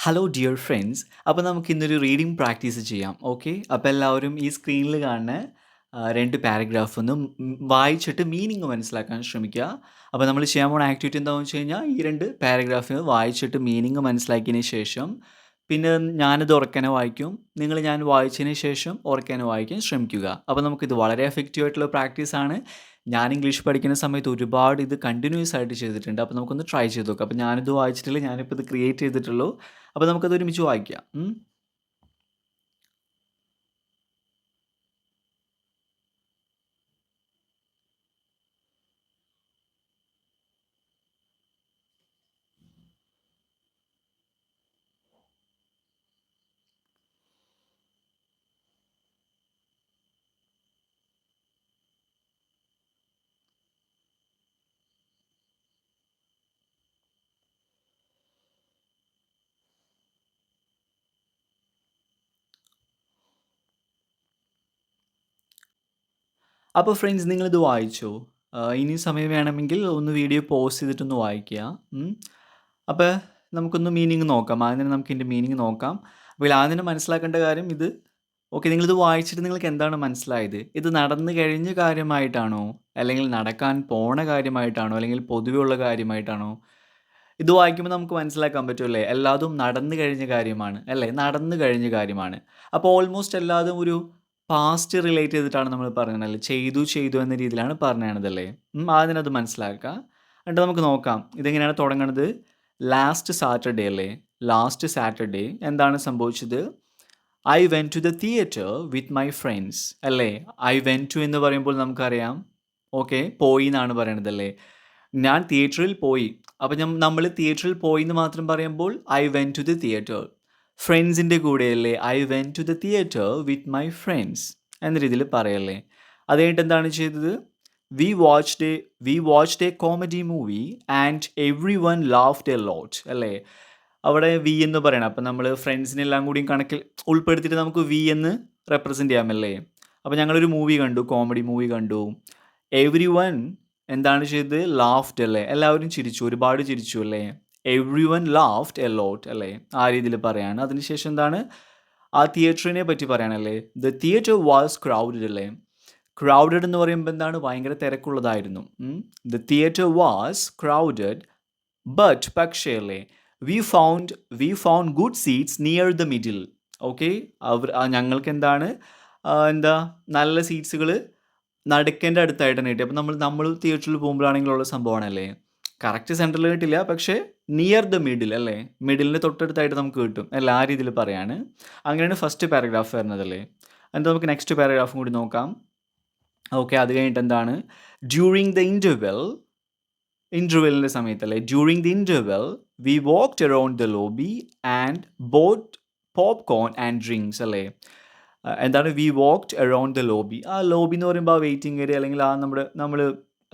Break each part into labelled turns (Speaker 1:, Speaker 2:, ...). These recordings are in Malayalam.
Speaker 1: ഹലോ ഡിയർ ഫ്രണ്ട്സ് അപ്പോൾ നമുക്ക് ഇന്നൊരു റീഡിംഗ് പ്രാക്ടീസ് ചെയ്യാം ഓക്കെ അപ്പോൾ എല്ലാവരും ഈ സ്ക്രീനിൽ കാണുന്ന രണ്ട് പാരഗ്രാഫ് ഒന്ന് വായിച്ചിട്ട് മീനിങ് മനസ്സിലാക്കാൻ ശ്രമിക്കുക. അപ്പോൾ നമ്മൾ ചെയ്യാൻ പോകുന്ന ആക്ടിവിറ്റി എന്താണെന്ന് വെച്ച് കഴിഞ്ഞാൽ ഈ രണ്ട് പാരഗ്രാഫ് വായിച്ചിട്ട് മീനിങ് മനസ്സിലാക്കിയതിന് ശേഷം പിന്നെ ഞാനിത് ഉറക്കനെ വായിക്കും. നിങ്ങൾ ഞാൻ വായിച്ചതിന് ശേഷം ഉറക്കനെ വായിക്കാൻ ശ്രമിക്കുക. അപ്പോൾ നമുക്കിത് വളരെ എഫക്റ്റീവ് ആയിട്ടുള്ള പ്രാക്ടീസാണ് ഞാൻ ഇംഗ്ലീഷ് പഠിക്കുന്ന സമയത്ത് ഒരുപാട് ഇത് കണ്ടിന്യൂസ് ആയിട്ട് ചെയ്തിട്ടുണ്ട്. അപ്പോൾ നമുക്കൊന്ന് ട്രൈ ചെയ്ത് നോക്കാം. അപ്പോൾ ഞാനിത് വായിച്ചിട്ടില്ല ഞാനിപ്പോൾ ഇത് ക്രിയേറ്റ് ചെയ്തിട്ടുള്ളൂ. അപ്പോൾ നമുക്കത് ഒരുമിച്ച് വായിക്കാം. അപ്പോൾ ഫ്രണ്ട്സ് നിങ്ങളിത് വായിച്ചോ? ഇനി സമയം വേണമെങ്കിൽ ഒന്ന് വീഡിയോ പോസ് ചെയ്തിട്ടൊന്ന് വായിക്കുക. അപ്പോൾ നമുക്കൊന്ന് മീനിങ് നോക്കാം. ആദ്യം തന്നെ നമുക്ക് ഇതിന്റെ മീനിങ് നോക്കാം അപ്പോൾ ആദ്യം തന്നെ മനസ്സിലാക്കേണ്ട കാര്യം ഇത്. ഓക്കെ നിങ്ങളിത് വായിച്ചിട്ട് നിങ്ങൾക്ക് എന്താണ് മനസ്സിലായത്? ഇത് നടന്നു കഴിഞ്ഞ കാര്യമായിട്ടാണോ? അല്ലെങ്കിൽ നടക്കാൻ പോണ കാര്യമായിട്ടാണോ? അല്ലെങ്കിൽ പൊതുവെയുള്ള കാര്യമായിട്ടാണോ? ഇത് വായിക്കുമ്പോൾ നമുക്ക് മനസ്സിലാക്കാൻ പറ്റുമല്ലേ എല്ലാതും നടന്നു കഴിഞ്ഞ കാര്യമാണ്. അല്ലേ? നടന്നു കഴിഞ്ഞ കാര്യമാണ്. അപ്പോൾ ഓൾമോസ്റ്റ് എല്ലാതും ഒരു പാസ്റ്റ് റിലേറ്റ് ചെയ്തിട്ടാണ് നമ്മൾ അല്ലേ? ചെയ്തു ചെയ്തു എന്ന രീതിയിലാണ് പറഞ്ഞത് ആദ്യം അത് മനസ്സിലാക്കുക. എന്നിട്ട് നമുക്ക് നോക്കാം. ഇതെങ്ങനെയാണ് തുടങ്ങുന്നത് ലാസ്റ്റ് സാറ്റർഡേ അല്ലേ? ലാസ്റ്റ് സാറ്റർഡേ എന്താണ് സംഭവിച്ചത്? I went to the theatre with my friends അല്ലേ? ഐ വെൻ ടു എന്ന് പറയുമ്പോൾ നമുക്കറിയാം. ഓക്കെ പോയി എന്നാണ് പറയണത് അല്ലേ? ഞാൻ തിയേറ്ററിൽ പോയി. അപ്പം നമ്മൾ തിയേറ്ററിൽ പോയി എന്ന് മാത്രം പറയുമ്പോൾ I went to the theatre ഫ്രണ്ട്സിന്റെ കൂടെയല്ലേ I went to the theatre with my friends എന്ന രീതിയിൽ പറയല്ലേ. അത് കഴിഞ്ഞിട്ട് എന്താണ് ചെയ്തത്? We watch the we watch the comedy movie and everyone laughed a lot അല്ലേ? അവിടെ വി എന്ന് പറയണം. അപ്പം നമ്മൾ ഫ്രണ്ട്സിനെല്ലാം കൂടിയും കണക്കിൽ ഉൾപ്പെടുത്തിയിട്ട് നമുക്ക് വി എന്ന് റെപ്രസെന്റ് ചെയ്യാമല്ലേ. അപ്പോൾ ഞങ്ങളൊരു മൂവി കണ്ടു കോമഡി മൂവി കണ്ടു. എവ്രി വൺ എന്താണ് ചെയ്തത്? ലാഫ്റ്റ് അല്ലേ? എല്ലാവരും ചിരിച്ചു ഒരുപാട് ചിരിച്ചു അല്ലേ? Every one laughed a lot അല്ലേ? ആ രീതിയിൽ പറയാണ്. അതിനുശേഷം എന്താണ്? ആ തിയേറ്ററിനെ പറ്റി പറയാനല്ലേ ദ തിയേറ്റർ വാസ് ക്രൗഡഡ് അല്ലേ? ക്രൗഡഡ് എന്ന് പറയുമ്പോൾ എന്താണ്? ഭയങ്കര തിരക്കുള്ളതായിരുന്നു. The theatre was crowded but പക്ഷേ അല്ലേ? We found we found good seats near the middle okay അവർ ഞങ്ങൾക്ക് എന്താണ്? എന്താ? നല്ല സീറ്റ്സുകൾ നടക്കേണ്ട അടുത്തായിട്ടാണ് കിട്ടിയത്. അപ്പോൾ നമ്മൾ നമ്മൾ തിയേറ്ററിൽ പോകുമ്പോഴാണെങ്കിലുള്ള സംഭവമാണല്ലേ കറക്റ്റ് സെന്ററിൽ കിട്ടില്ല. പക്ഷേ നിയർ ദ മിഡിൽ അല്ലേ? മിഡിലിന് തൊട്ടടുത്തായിട്ട് നമുക്ക് കിട്ടും. അല്ല ആ രീതിയിൽ പറയാണ്. അങ്ങനെയാണ് ഫസ്റ്റ് പാരഗ്രാഫ് വരുന്നതല്ലേ എന്നിട്ട് നമുക്ക് നെക്സ്റ്റ് പാരഗ്രാഫും കൂടി നോക്കാം. ഓക്കെ അത് കഴിഞ്ഞിട്ട് എന്താണ്? ഡ്യൂറിങ് ദ ഇന്റർവെൽ ഇന്റർവെല്ലിന്റെ സമയത്തല്ലേ during the interval we walked around the lobby and bought popcorn and drinks അല്ലേ? എന്താണ്? We walked around the lobby ആ ലോബി എന്ന് പറയുമ്പോൾ ആ വെയിറ്റിംഗ് ഏരിയ അല്ലെങ്കിൽ ആ നമ്മുടെ നമ്മൾ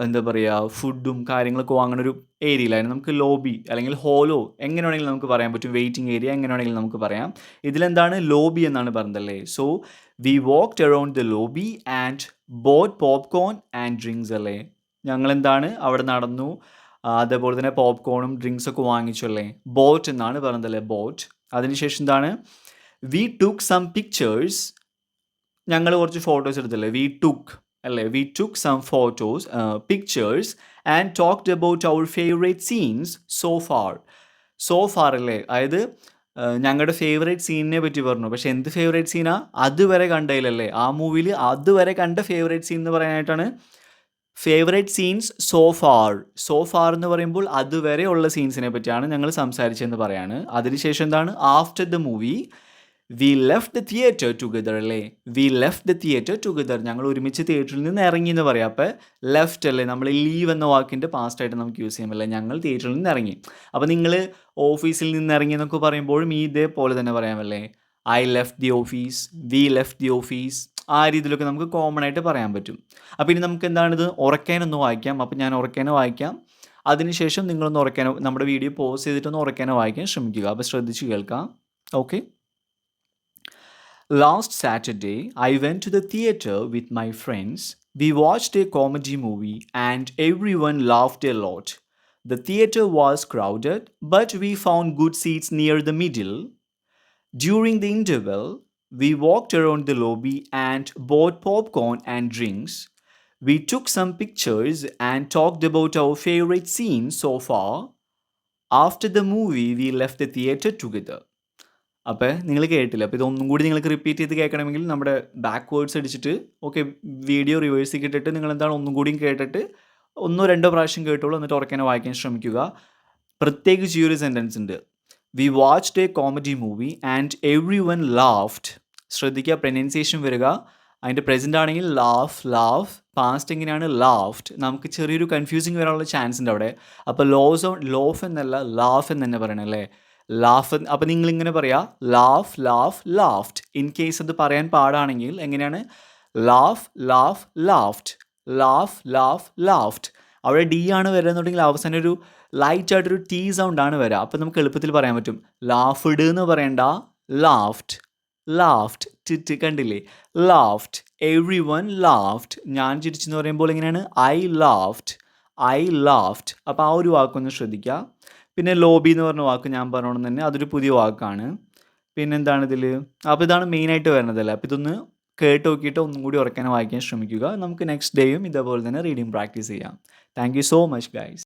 Speaker 1: എന്താ പറയുക ഫുഡും കാര്യങ്ങളൊക്കെ വാങ്ങുന്ന ഒരു ഏരിയയിലായിരുന്നു. നമുക്ക് ലോബി അല്ലെങ്കിൽ ഹോലോ എങ്ങനെ വേണമെങ്കിലും നമുക്ക് പറയാൻ പറ്റും. വെയിറ്റിംഗ് ഏരിയ എങ്ങനെ വേണമെങ്കിലും നമുക്ക് പറയാം. ഇതിലെന്താണ് ലോബി എന്നാണ് പറഞ്ഞതല്ലേ so we walked around the lobby and bought popcorn and drinks അല്ലേ? ഞങ്ങൾ എന്താണ് അവിടെ നടന്നു? അതേപോലെ തന്നെ പോപ്കോണും ഡ്രിങ്ക്സൊക്കെ വാങ്ങിച്ചു അല്ലേ? ബോട്ട് എന്നാണ് പറഞ്ഞതല്ലേ ബോട്ട് അതിനുശേഷം എന്താണ്? വി ടുക്ക് സം പിക്ചേഴ്സ് ഞങ്ങൾ കുറച്ച് ഫോട്ടോസ് എടുത്തല്ലേ? വി ടുക്ക് അല്ലേ? We took some photos pictures and talked about our favourite scenes so far so far അല്ലേ? അതായത് ഞങ്ങളുടെ ഫേവറേറ്റ് സീനിനെ പറ്റി പറഞ്ഞു. പക്ഷെ എന്ത് ഫേവറേറ്റ് സീനാ അതുവരെ കണ്ടതിലല്ലേ? ആ മൂവിയിൽ അതുവരെ കണ്ട ഫേവറേറ്റ് സീൻ എന്ന് പറയാനായിട്ടാണ് favourite scenes so far so far എന്ന് പറയുമ്പോൾ അതുവരെ ഉള്ള സീൻസിനെ പറ്റിയാണ് ഞങ്ങൾ സംസാരിച്ചതെന്ന് പറയാണ്. അതിനുശേഷം എന്താണ്? After the movie we left the theatre together അല്ലേ? We left the theatre together ഞങ്ങൾ ഒരുമിച്ച് തിയേറ്ററിൽ നിന്ന് ഇറങ്ങി എന്ന് പറയാം. അപ്പോൾ ലെഫ്റ്റ് അല്ലേ? നമ്മൾ ലീവ് എന്ന വാക്കിന്റെ പാസ്റ്റ് ആയിട്ട് നമുക്ക് യൂസ് ചെയ്യാൻ പറ്റില്ല ഞങ്ങൾ തിയേറ്ററിൽ നിന്ന് ഇറങ്ങി. അപ്പോൾ നിങ്ങൾ ഓഫീസിൽ നിന്ന് ഇറങ്ങി എന്നൊക്കെ പറയുമ്പോഴും ഈ ഇതേപോലെ തന്നെ പറയാമല്ലേ I left the office we left the office ആ രീതിയിലൊക്കെ നമുക്ക് കോമൺ ആയിട്ട് പറയാൻ പറ്റും. അപ്പോൾ ഇനി നമുക്ക് എന്താണിത്? ഉറക്കാനൊന്ന് വായിക്കാം. അപ്പോൾ ഞാൻ ഉറക്കാനോ വായിക്കാം. അതിനുശേഷം നിങ്ങളൊന്ന് ഉറക്കാനോ നമ്മുടെ വീഡിയോ പോസ് ചെയ്തിട്ടൊന്ന് ഉറക്കാനോ വായിക്കാൻ ശ്രമിക്കുക. അപ്പോൾ ശ്രദ്ധിച്ച് കേൾക്കാം. Okay Last Saturday, I went to the theatre with my friends. We watched a comedy movie and everyone laughed a lot. The theatre was crowded, but we found good seats near the middle. During the interval, we walked around the lobby and bought popcorn and drinks. We took some pictures and talked about our favorite scenes so far. After the movie, we left the theatre together. അപ്പോൾ നിങ്ങൾ കേട്ടില്ല. അപ്പോൾ ഇതൊന്നും കൂടി നിങ്ങൾക്ക് റിപ്പീറ്റ് ചെയ്ത് കേൾക്കണമെങ്കിൽ നമ്മുടെ ബാക്ക് വേർഡ്സ് അടിച്ചിട്ട് ഓക്കെ വീഡിയോ റിവേഴ്സ് ഇട്ടിട്ട് നിങ്ങൾ എന്താണ് ഒന്നും കൂടിയും കേട്ടിട്ട് ഒന്നോ രണ്ടോ പ്രാവശ്യം കേട്ടോളൂ. എന്നിട്ട് ഉറക്കനെ വായിക്കാൻ ശ്രമിക്കുക. പ്രത്യേകിച്ച് ഈ ഒരു സെന്റൻസ് ഉണ്ട്. We watch a comedy movie and everyone laughed ശ്രദ്ധിക്കുക പ്രൊനൗൺസിയേഷൻ വരിക. അതിന്റെ പ്രസന്റ് ആണെങ്കിൽ ലാഫ് ലാഫ് പാസ്റ്റ് എങ്ങനെയാണ്? ലാഫ്റ്റ് നമുക്ക് ചെറിയൊരു കൺഫ്യൂസിങ് വരാനുള്ള ചാൻസ് ഉണ്ട് അവിടെ. അപ്പോൾ ലോസ് ലോഫ് എന്നല്ല ലാഫ് എന്ന് തന്നെ പറയണം അല്ലേ? ലാഫ് അപ്പോൾ നിങ്ങൾ ഇങ്ങനെ പറയാ laugh laugh laughed in case അത് പറയാൻ പാടാണെങ്കിൽ എങ്ങനെയാണ്? Laugh laugh laughed laugh laugh laughed അവിടെ ഡി ആണ് വരുന്നുണ്ടെങ്കിൽ അവസാനം ഒരു ലൈറ്റ് ആയിട്ടൊരു ടീ സൗണ്ട് ആണ് വരിക അപ്പോൾ നമുക്ക് എളുപ്പത്തിൽ പറയാൻ പറ്റും. ലാഫ്ഡ് എന്ന് പറയണ്ട. ലാഫ്റ്റ് ലാഫ്റ്റ് ടിറ്റ് കണ്ടില്ലേ? ലാഫ്റ്റ് എവ്രി വൺ ലാഫ്റ്റ് ഞാൻ ചിരിച്ചെന്ന് പറയുമ്പോൾ എങ്ങനെയാണ്? ഐ ലാഫ്റ്റ് ഐ ലാഫ്റ്റ് അപ്പോൾ ആ ഒരു വാക്കൊന്ന് ശ്രദ്ധിക്കുക പിന്നെ ലോബി എന്ന് പറഞ്ഞ വാക്ക് ഞാൻ പറഞ്ഞോണം തന്നെ അതൊരു പുതിയ വാക്കാണ്. പിന്നെ എന്താണ് ഇതിൽ അപ്പോൾ ഇതാണ് മെയിനായിട്ട് വരുന്നതല്ലേ അപ്പോൾ ഇതൊന്ന് കേട്ട് നോക്കിയിട്ട് ഒന്നും കൂടി ഉറക്കാൻ വായിക്കാൻ ശ്രമിക്കുക. നമുക്ക് നെക്സ്റ്റ് ഡേയും ഇതേപോലെ തന്നെ റീഡിങ് പ്രാക്ടീസ് ചെയ്യാം. Thank you so much guys